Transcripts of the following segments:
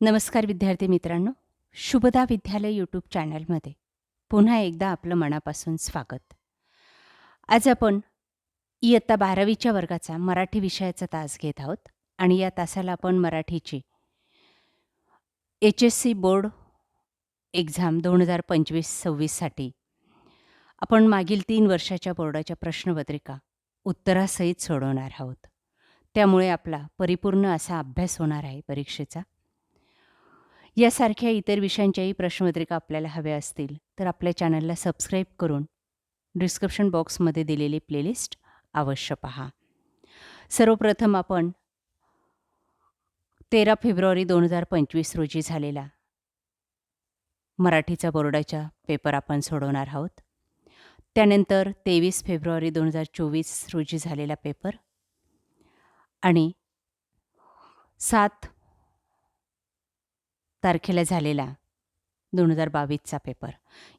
नमस्कार विद्यार्थी मित्रांनो शुभदा विद्यालय यूट्यूब चॅनलमध्ये. पुन्हा एकदा आपलं मनापासून स्वागत. आज आपण इयत्ता बारावीच्या वर्गाचा मराठी विषयाचा तास घेत आहोत आणि या तासाला आपण मराठीची H S C board exam दोन हजार पंचवीस सव्वीससाठी आपण मागील तीन वर्षाच्या बोर्डाच्या प्रश्नपत्रिका उत्तरासहित सोडवणार आहोत. त्यामुळे आपला परिपूर्ण असा अभ्यास होणार आहे परीक्षेचा. यासारख्या इतर विषयांच्याही प्रश्नपत्रिका आपल्याला हव्या असतील तर आपल्या चॅनलला सबस्क्राईब करून डिस्क्रिप्शन बॉक्समध्ये दिलेली प्लेलिस्ट अवश्य पहा. सर्वप्रथम आपण तेरा फेब्रुवारी दोन हजार पंचवीस रोजी झालेला मराठीचा बोर्डाचा पेपर आपण सोडवणार आहोत. त्यानंतर तेवीस फेब्रुवारी दोन हजार चोवीस रोजी झालेला पेपर आणि सात तारखेला झालेला दोन हजार बावीसचा पेपर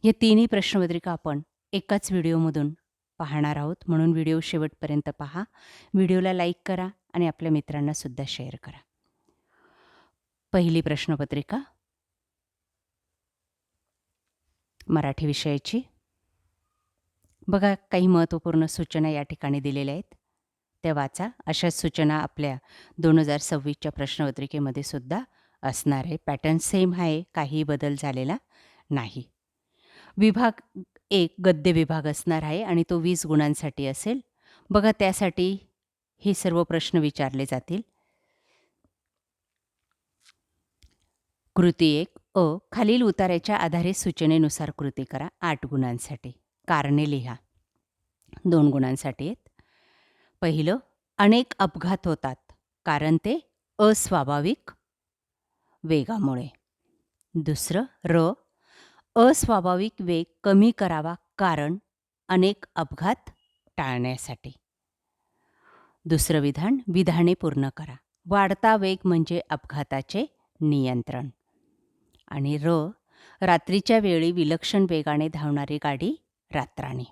या तिन्ही प्रश्नपत्रिका आपण एकाच व्हिडिओमधून पाहणार आहोत. म्हणून व्हिडिओ शेवटपर्यंत पहा. व्हिडिओला लाईक करा आणि आपल्या मित्रांनासुद्धा शेअर करा. पहिली प्रश्नपत्रिका. मराठी विषयाची. बघा काही महत्त्वपूर्ण सूचना या ठिकाणी दिलेल्या आहेत. त्या वाचा. अशाच सूचना आपल्या दोन हजार सव्वीसच्या प्रश्नपत्रिकेमध्ये सुद्धा असणार आहे. पॅटर्न सेम आहे. काही बदल झालेला नाही. विभाग एक गद्य विभाग असणार आहे आणि तो वीस गुणांसाठी असेल. बघा त्यासाठी हे सर्व प्रश्न विचारले जातील. कृती एक. अ. खालील उतार्याच्या आधारे सूचनेनुसार कृती करा. आठ गुणांसाठी. कारणे लिहा. दोन गुणांसाठी आहेत. पहिलं अनेक अपघात होतात. कारण ते अस्वाभाविक वेगामुळे. दुसरं र अस्वाभाविक वेग कमी करावा कारण अनेक अपघात टाळण्यासाठी. दुसरं विधान विधाने पूर्ण करा. वाढता वेग म्हणजे अपघाताचे नियंत्रण. आणि र रात्रीच्या वेळी विलक्षण वेगाने धावणारी गाडी रात्राणी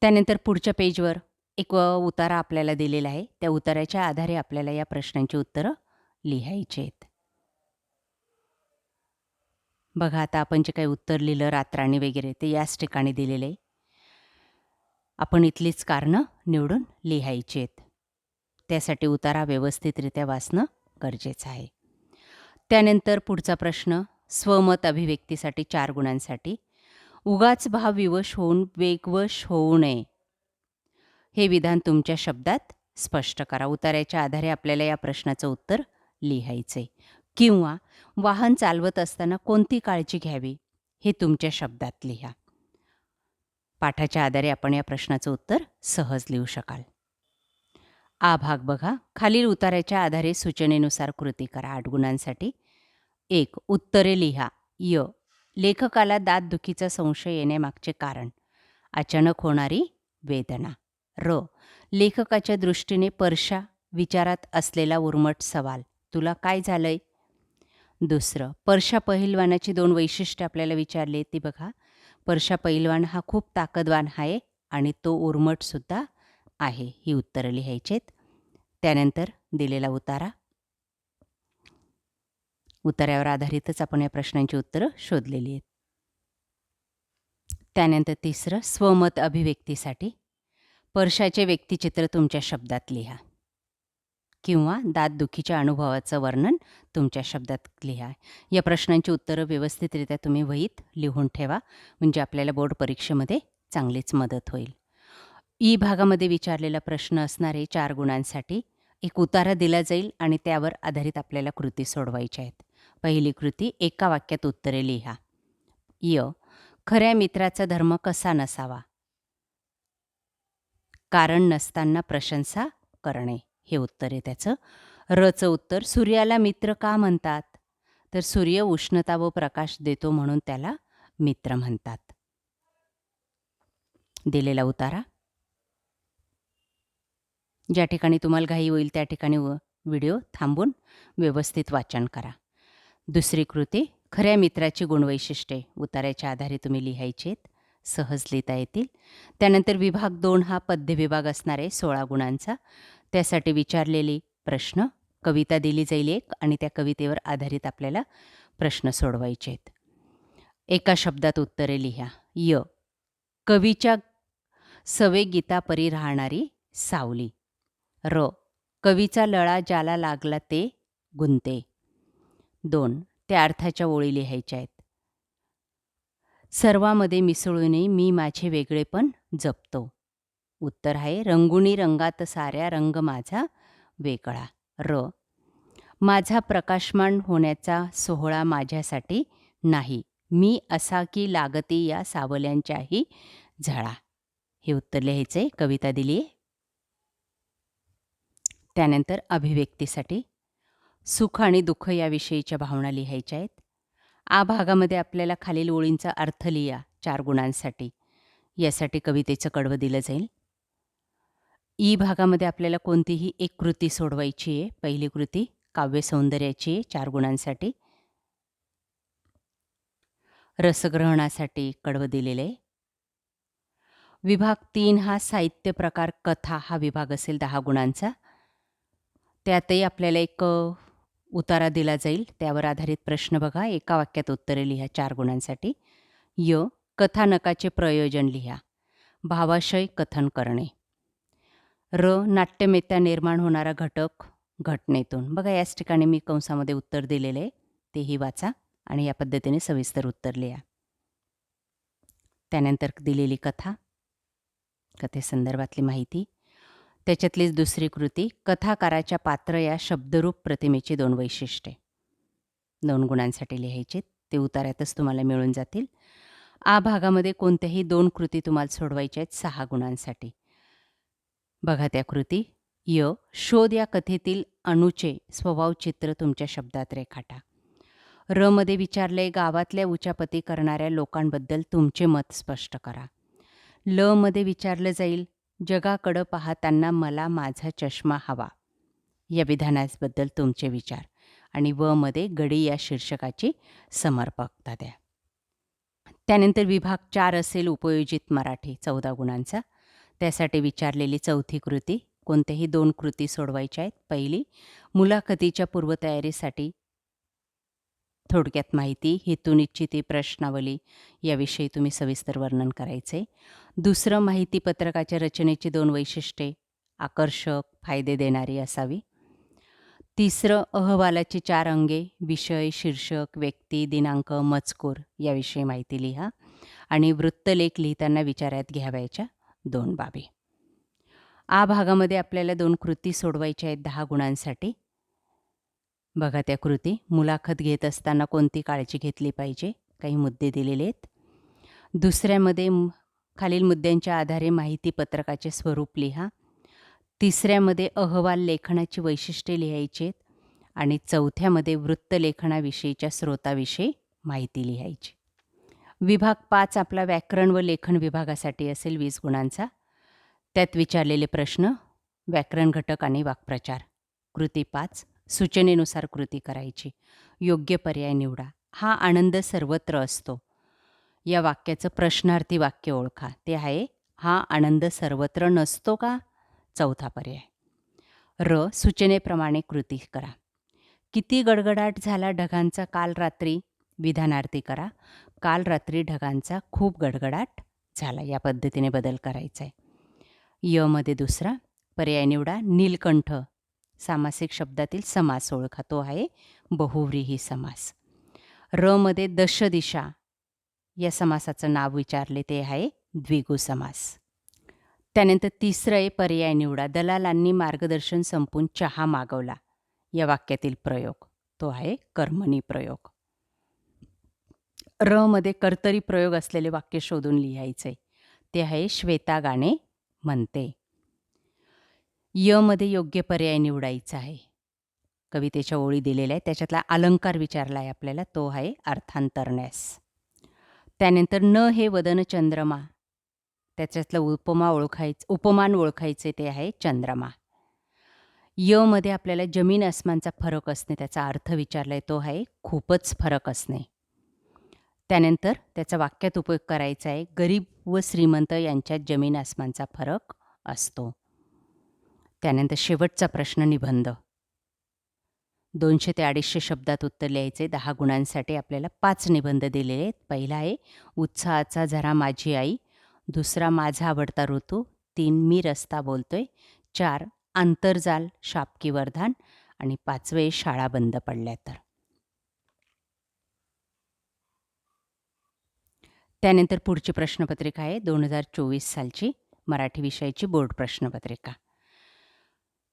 त्यानंतर पुढच्या पेजवर एक उतारा आपल्याला दिलेला आहे. त्या उताराच्या आधारे आपल्याला या प्रश्नांची उत्तरं लिहायचेत. आहेत बघा आता आपण जे काही उत्तर लिहिलं रात्राणी वगैरे ते याच ठिकाणी दिलेले आहे. आपण इथलीच कारणं निवडून लिहायची आहेत त्यासाठी उतारा व्यवस्थितरित्या वाचणं गरजेचं आहे. त्यानंतर पुढचा प्रश्न स्वमत अभिव्यक्तीसाठी चार गुणांसाठी. उगाच भावविवश होऊन वेगवश होऊ नये. हे विधान तुमच्या शब्दात स्पष्ट करा. उतार्याच्या आधारे आपल्याला या प्रश्नाचं उत्तर लिहायचे. किंवा वाहन चालवत असताना कोणती काळजी घ्यावी हे तुमच्या शब्दात लिहा. पाठाच्या आधारे आपण या प्रश्नाचं उत्तर सहज लिहू शकाल. आ भाग बघा. खालील उताराच्या आधारे सूचनेनुसार कृती करा. आठ गुणांसाठी एक उत्तरे लिहा. य लेखकाला दातदुखीचा संशय येण्यामागचे कारण. अचानक होणारी वेदना. र लेखकाच्या दृष्टीने परशा विचारात असलेला उर्मट सवाल. तुला काय झालंय? दुसरं परशा पहिलवानाची दोन वैशिष्ट्ये आपल्याला विचारली ती बघा. परशा पहिलवान हा खूप ताकदवान आहे आणि तो उर्मटसुद्धा आहे ही उत्तरं लिहायची आहेत. त्यानंतर दिलेला उतारा. उतार्यावर आधारितच आपण या प्रश्नांची उत्तरं शोधलेली आहेत. त्यानंतर तिसरं स्वमत अभिव्यक्तीसाठी. परशाचे व्यक्तिचित्र तुमच्या शब्दात लिहा. किंवा दातदुखीच्या अनुभवाचं वर्णन तुमच्या शब्दात लिहा. या प्रश्नांची उत्तरं व्यवस्थितरित्या तुम्ही वहीत लिहून ठेवा म्हणजे आपल्याला बोर्ड परीक्षेमध्ये चांगलीच मदत होईल. ई भागामध्ये विचारलेला प्रश्न असणारे चार गुणांसाठी एक उतारा दिला जाईल आणि त्यावर आधारित आपल्याला कृती सोडवायच्या आहेत. पहिली कृती एका वाक्यात उत्तरे लिहा. य. खऱ्या मित्राचा धर्म कसा नसावा? कारण नसताना प्रशंसा करणे. हे उत्तर आहे त्याचं. रचं उत्तर सूर्याला मित्र का म्हणतात? तर सूर्य उष्णता व प्रकाश देतो म्हणून त्याला मित्र म्हणतात. दिलेला उतारा. ज्या ठिकाणी तुम्हाला घाई होईल त्या ठिकाणी व्हिडिओ थांबून व्यवस्थित वाचन करा. दुसरी कृती खऱ्या मित्राची गुणवैशिष्ट्ये. उतार्याच्या आधारे तुम्ही लिहायचेत आहेत सहज लिहिता येतील. त्यानंतर विभाग दोन हा पद्य विभाग असणारे सोळा गुणांचा. त्यासाठी विचारलेली प्रश्न कविता दिली जाईल एक आणि त्या कवितेवर आधारित आपल्याला प्रश्न सोडवायचे आहेत. एका शब्दात उत्तरे लिहा. य. कवीच्या सवे गीतापरी राहणारी सावली. र. कवीचा लळा ज्याला लागला ते गुंते. दोन. त्या अर्थाच्या ओळी लिहायच्या आहेत. सर्वामध्ये मिसळूनही मी माझे वेगळेपण जपतो. उत्तर आहे रंगुणी रंगात साऱ्या रंग माझा वेगळा. र. माझा प्रकाशमान होण्याचा सोहळा माझ्यासाठी नाही. मी असा की लागते या सावल्यांच्याही झळा. हे उत्तर लिहायचे कविता दिली आहे त्यानंतर अभिव्यक्तीसाठी सुख आणि दुःख याविषयीच्या भावना लिहायच्या आहेत. आ भागामध्ये आपल्याला खालील ओळींचा अर्थ लिहा चार गुणांसाठी. यासाठी कवितेचं कडवं दिलं जाईल. ई भागामध्ये आपल्याला कोणतीही एक कृती सोडवायची आहे. पहिली कृती काव्यसौंदर्याची आहे चार गुणांसाठी. रसग्रहणासाठी कडवं दिलेलं आहे. विभाग तीन हा साहित्य प्रकार कथा हा विभाग असेल दहा गुणांचा. त्यातही आपल्याला एक उतारा दिला जाईल. त्यावर आधारित प्रश्न बघा. एका वाक्यात उत्तरे लिहा चार गुणांसाठी. य कथानकाचे प्रयोजन लिहा. भावाशय कथन करणे. र नाट्यमेत्या निर्माण होणारा घटक घटनेतून. बघा याच ठिकाणी मी कंसामध्ये उत्तर दिलेले आहे. तेही वाचा आणि या पद्धतीने सविस्तर उत्तर लिहा. त्यानंतर दिलेली कथा कथेसंदर्भातली माहिती. त्याच्यातलीच दुसरी कृती कथाकाराच्या पात्र या शब्दरूप प्रतिमेची दोन वैशिष्ट्ये. दोन गुणांसाठी लिहायचे ते उतार्यातच तुम्हाला मिळून जातील. आ भागामध्ये कोणत्याही दोन कृती तुम्हाला सोडवायच्या आहेत सहा गुणांसाठी. बघा त्या कृती. य शोध या कथेतील अणुचे स्वभावचित्र तुमच्या शब्दात रेखाटा. र मध्ये विचारले गावातल्या उचापती करणाऱ्या लोकांबद्दल तुमचे मत स्पष्ट करा. ल मध्ये विचारलं जाईल जगाकडं पाहताना मला माझा चष्मा हवा. या विधानाबद्दल तुमचे विचार आणि व मध्ये गडी या शीर्षकाची समर्पकता द्या. त्यानंतर विभाग चार असेल उपयोजित मराठी चौदा गुणांचा. त्यासाठी विचारलेली चौथी कृती कोणत्याही दोन कृती सोडवायच्या आहेत. पहिली मुलाखतीच्या पूर्वतयारीसाठी थोडक्यात माहिती हेतू निश्चिती प्रश्नावली याविषयी तुम्ही सविस्तर वर्णन करायचे. दुसरं माहितीपत्रकाच्या रचनेची दोन वैशिष्ट्ये आकर्षक फायदे देणारी असावी. तिसरं अहवालाची चार अंगे विषय शीर्षक व्यक्ती दिनांक मजकूर याविषयी माहिती लिहा आणि वृत्तलेख लिहिताना विचारात घ्यावयाच्या. दोन बाबी. आ भागामध्ये आपल्याला दोन कृती सोडवायच्या आहेत दहा गुणांसाठी. बघा त्या कृती. मुलाखत घेत असताना कोणती काळजी घेतली पाहिजे? काही मुद्दे दिलेले आहेत. दुसऱ्यामध्ये खालील मुद्द्यांच्या आधारे माहिती पत्रकाचे स्वरूप लिहा. तिसऱ्यामध्ये अहवाल लेखनाची वैशिष्ट्ये लिहायची आहेत. आणि चौथ्यामध्ये वृत्तलेखनाविषयीच्या स्रोताविषयी माहिती लिहायची. विभाग पाच आपला व्याकरण व लेखन विभागासाठी असेल वीस गुणांचा. त्यात विचारलेले प्रश्न व्याकरण घटक आणि वाक्प्रचार. कृती पाच सूचनेनुसार कृती करायची. योग्य पर्याय निवडा. हा आनंद सर्वत्र असतो. या वाक्याचं प्रश्नार्थी वाक्य ओळखा. ते आहे हा आनंद सर्वत्र नसतो का? चौथा पर्याय. र सूचनेप्रमाणे कृती करा. किती गडगडाट झाला ढगांचा काल रात्री? विधानार्थी करा. काल रात्री ढगांचा खूप गडगडाट झाला. या पद्धतीने बदल करायचा आहे. यमध्ये दुसरा पर्याय निवडा. नीलकंठ सामासिक शब्दातील समास ओळखा. तो आहे बहुव्रीही समास. र मध्ये दश दिशा या समासाचं नाव विचारले ते आहे द्विगु समास. त्यानंतर तिसरं आहे पर्याय निवडा. दलालांनी मार्गदर्शन संपून चहा मागवला. या वाक्यातील प्रयोग. तो आहे कर्मणी प्रयोग. र मध्ये कर्तरी प्रयोग असलेले वाक्य शोधून लिहायचे ते आहे श्वेता गाणे म्हणते. यमध्ये योग्य पर्याय निवडायचा आहे. कवितेच्या ओळी दिलेल्या आहे त्याच्यातला अलंकार विचारला आहे आपल्याला. तो आहे अर्थांतरण्यास. त्यानंतर न हे वदन चंद्रमा. त्याच्यातलं उपमा ओळखायचं उपमान ओळखायचे ते आहे चंद्रमा. यमध्ये आपल्याला जमीन अस्मानचा फरक असणे त्याचा अर्थ विचारला आहे तो आहे खूपच फरक असणे. त्यानंतर त्याचा वाक्यात उपयोग करायचा आहे गरीब व श्रीमंत यांच्यात जमीन आसमानचा फरक असतो. त्यानंतर शेवटचा प्रश्न निबंध. दोनशे ते अडीचशे शब्दात उत्तर लिहायचे दहा गुणांसाठी आपल्याला पाच निबंध दिलेले आहेत. पहिला आहे उत्साहाचा झरा माझी आई दुसरा माझा आवडता ऋतू तीन मी रस्ता बोलतोय चार आंतरजाल शापकी वरधान आणि पाचवे शाळा बंद पडल्या तर. त्यानंतर पुढची प्रश्नपत्रिका आहे दोन हजार चोवीस सालची मराठी विषयाची बोर्ड प्रश्नपत्रिका.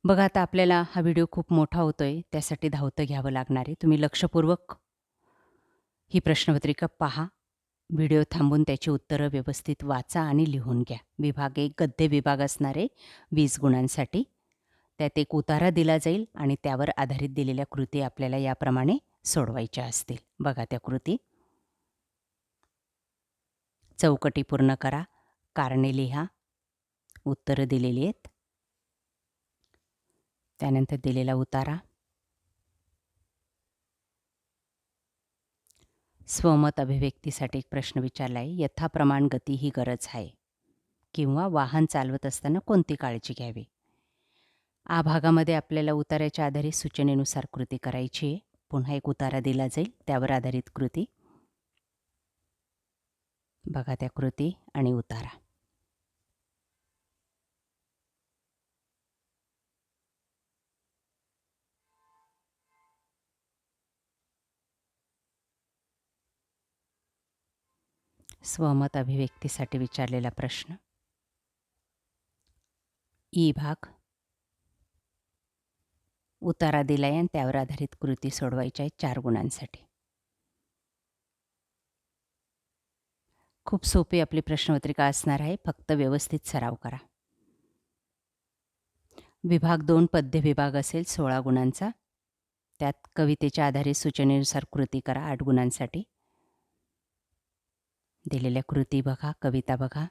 बघा आता आपल्याला हा व्हिडिओ खूप मोठा होतोय त्यासाठी धावतं घ्यावं लागणार आहे. तुम्ही लक्षपूर्वक ही प्रश्नपत्रिका पहा व्हिडिओ थांबून त्याची उत्तरं व्यवस्थित वाचा आणि लिहून घ्या. विभाग एक गद्य विभाग असणारे वीस गुणांसाठी. त्यात एक उतारा दिला जाईल आणि त्यावर आधारित दिलेल्या कृती आपल्याला याप्रमाणे सोडवायच्या असतील. बघा त्या कृती. चौकटी पूर्ण करा. कारणे लिहा. उत्तरं दिलेली आहेत. त्यानंतर दिलेला उतारा. स्वमत अभिव्यक्तीसाठी एक प्रश्न विचारला आहे. यथाप्रमाण गती ही गरज आहे. किंवा वाहन चालवत असताना कोणती काळजी घ्यावी? आ भागामध्ये आपल्याला उताराच्या आधारे सूचनेनुसार कृती करायची आहे. पुन्हा एक उतारा दिला जाईल. त्यावर आधारित कृती. बघा त्या कृती आणि उतारा. स्वमत अभिव्यक्तीसाठी विचारलेला प्रश्न. ई भाग. उतारा दिलाय आणि त्यावर आधारित कृती सोडवायच्या आहेत चार गुणांसाठी. खूप सोपी आपली प्रश्नपत्रिका असणार आहे. फक्त व्यवस्थित सराव करा. विभाग दोन पद्य विभाग असेल सोळा गुणांचा. त्यात कवितेच्या आधारे सूचनेनुसार कृती करा आठ गुणांसाठी. दिलेल्या कृती बघा कविता बघा.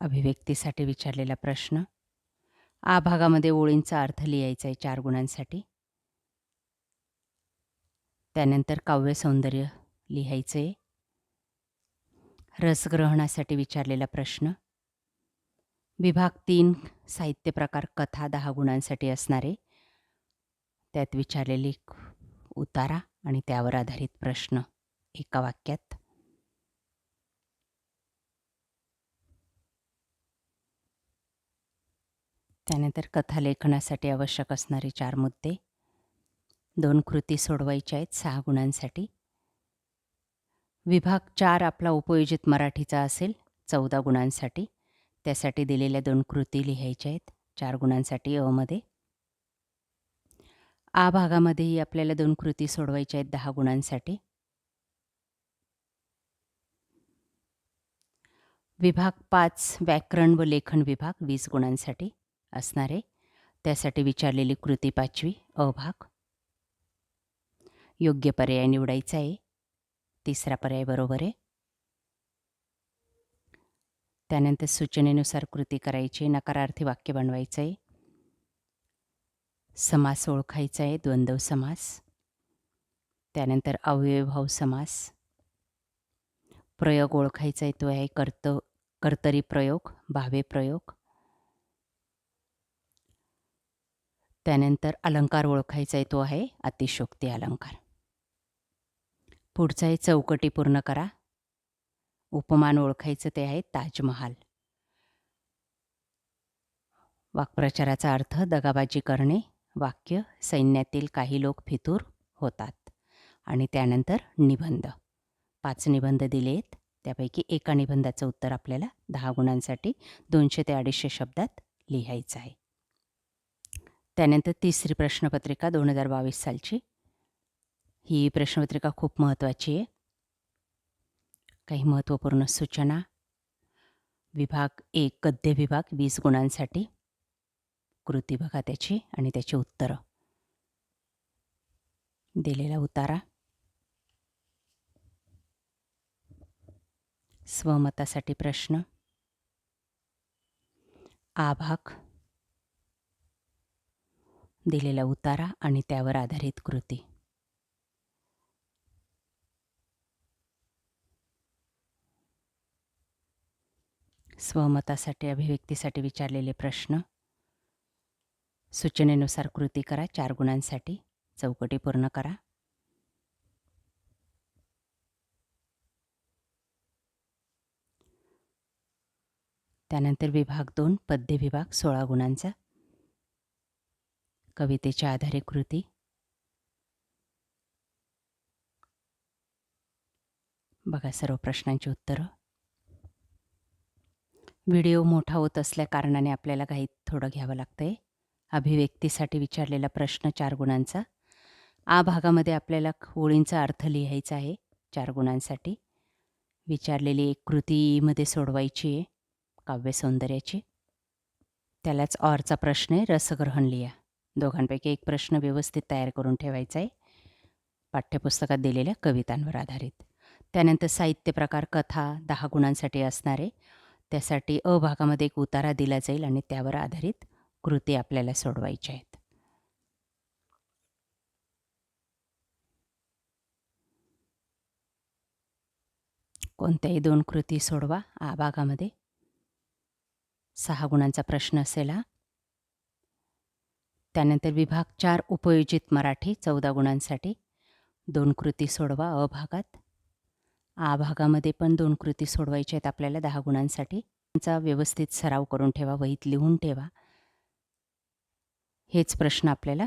अभिव्यक्तीसाठी विचारलेला प्रश्न. आ भागामध्ये ओळींचा अर्थ लिहायचा आहे चार गुणांसाठी. त्यानंतर काव्य सौंदर्य लिहायचं. आहे रसग्रहणासाठी विचारलेला प्रश्न. विभाग तीन साहित्य प्रकार कथा दहा गुणांसाठी असणारे. त्यात विचारलेली उतारा आणि त्यावर आधारित प्रश्न एका वाक्यात. त्यानंतर कथालेखनासाठी आवश्यक असणारे चार मुद्दे दोन कृती सोडवायच्या आहेत सहा गुणांसाठी. विभाग चार आपला उपयोजित मराठीचा असेल चौदा गुणांसाठी. त्यासाठी दिलेल्या दोन कृती लिहायच्या आहेत चार गुणांसाठी अमध्ये आ भागामध्येही आपल्याला दोन कृती सोडवायच्या आहेत दहा गुणांसाठी. विभाग पाच व्याकरण व लेखन विभाग वीस गुणांसाठी. असणारे. त्यासाठी विचारलेली कृती पाचवी अभाग. योग्य पर्याय निवडायचा आहे. तिसरा पर्याय बरोबर आहे. त्यानंतर सूचनेनुसार कृती करायची नकारार्थी वाक्य बनवायचं आहे. समास ओळखायचा आहे द्वंद्व समास. त्यानंतर अव्ययभाव समास. प्रयोग ओळखायचा आहे तो आहे कर्त कर्तरी प्रयोग भावे प्रयोग. त्यानंतर अलंकार ओळखायचा आहे तो आहे अतिशोक्ती अलंकार. पुढचा आहे चौकटी पूर्ण करा. उपमान ओळखायचं ते आहे ताजमहाल. वाक्प्रचाराचा अर्थ दगाबाजी करणे वाक्य सैन्यातील काही लोक फितूर होतात. आणि त्यानंतर निबंध. पाच निबंध दिले आहेत. त्यापैकी एका निबंधाचं उत्तर आपल्याला दहा गुणांसाठी दोनशे ते अडीचशे शब्दात लिहायचं आहे. त्यानंतर तिसरी प्रश्नपत्रिका दोन हजार बावीस सालची. ही प्रश्नपत्रिका खूप महत्त्वाची आहे. काही महत्त्वपूर्ण सूचना. विभाग एक गद्य विभाग वीस गुणांसाठी. कृती बघा त्याची आणि त्याची उत्तरं. दिलेला उतारा. स्वमतासाठी प्रश्न. आभाग दिलेला उतारा आणि त्यावर आधारित कृती. स्वमतासाठी अभिव्यक्तीसाठी विचारलेले प्रश्न. सूचनेनुसार कृती करा चार गुणांसाठी. चौकटी पूर्ण करा. त्यानंतर विभाग दोन पद्य विभाग सोळा गुणांचा. कवितेच्या आधारे कृती. बघा सर्व प्रश्नांची उत्तरं. व्हिडिओ मोठा होत असल्या कारणाने आपल्याला काही थोडं घ्यावं लागतं आहे अभिव्यक्तीसाठी विचारलेला प्रश्न चार गुणांचा. आ भागामध्ये आपल्याला ओळींचा अर्थ लिहायचा आहे चार गुणांसाठी. विचारलेली एक कृतीमध्ये सोडवायची आहे काव्य सौंदर्याची. त्यालाच ऑरचा प्रश्न आहे रसग्रहण लिहा. दोघांपैकी एक प्रश्न व्यवस्थित तयार करून ठेवायचा आहे. पाठ्यपुस्तकात दिलेल्या कवितांवर आधारित. त्यानंतर साहित्य प्रकार कथा दहा गुणांसाठी असणारे त्यासाठी अ भागामध्ये एक उतारा दिला जाईल आणि त्यावर आधारित कृती आपल्याला सोडवायच्या आहेत. कोणत्याही दोन कृती सोडवा. आ भागामध्ये सहा गुणांचा प्रश्न असेल हा. त्यानंतर विभाग चार उपयोजित मराठी चौदा गुणांसाठी. दोन कृती सोडवा अ भागात. आ भागामध्ये पण दोन कृती सोडवायच्या आहेत आपल्याला दहा गुणांसाठी. त्यांचा व्यवस्थित सराव करून ठेवा वहीत लिहून ठेवा. हेच प्रश्न आपल्याला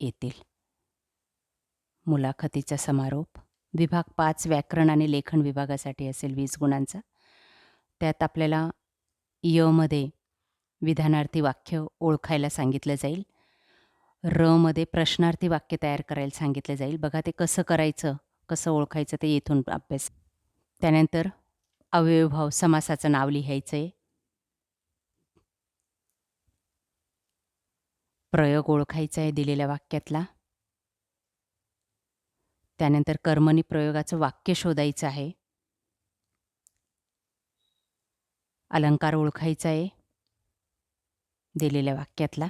येतील. मुलाखतीचा समारोप. विभाग पाच व्याकरण आणि लेखन विभागासाठी असेल वीस गुणांचा. त्यात आपल्याला यमध्ये विधानार्थी वाक्य ओळखायला सांगितलं जाईल. रमध्ये प्रश्नार्थी वाक्य तयार करायला सांगितलं जाईल. बघा ते कसं करायचं कसं ओळखायचं ते येथून अभ्यास. त्यानंतर अव्ययभाव समासाचं नाव लिहायचं आहे प्रयोग ओळखायचा आहे दिलेल्या वाक्यातला. त्यानंतर कर्मणी प्रयोगाचं वाक्य शोधायचं आहे अलंकार ओळखायचा आहे दिलेल्या वाक्यातला.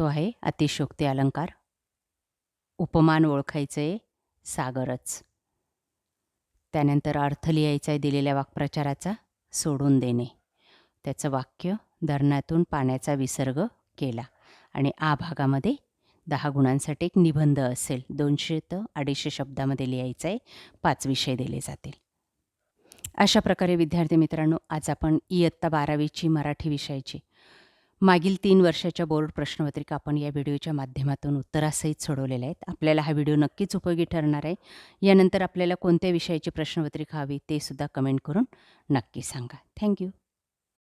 तो आहे अतिशोक्ती अलंकार. उपमान ओळखायचं आहे सागरच. त्यानंतर अर्थ लिहायचा आहे दिलेल्या वाक्प्रचाराचा सोडून देणे. त्याचं वाक्य धरणातून पाण्याचा विसर्ग केला आणि आ भागामध्ये दहा गुणांसाठी एक निबंध असेल. दोनशे तर अडीचशे शब्दामध्ये लिहायचं आहे पाच विषय दिले जातील. अशा प्रकारे विद्यार्थी मित्रांनो आज आपण इयत्ता बारावीची मराठी विषयाची मागील तीन वर्षाच्या बोर्ड प्रश्नपत्रिका आपण या व्हिडिओच्या माध्यमातून उत्तरासहित सोडवलेल्या आहेत. आपल्याला हा व्हिडिओ नक्कीच उपयोगी ठरणार आहे. यानंतर आपल्याला कोणत्या विषयाची प्रश्नपत्रिका हवी ते सुद्धा कमेंट करून नक्की सांगा. थँक्यू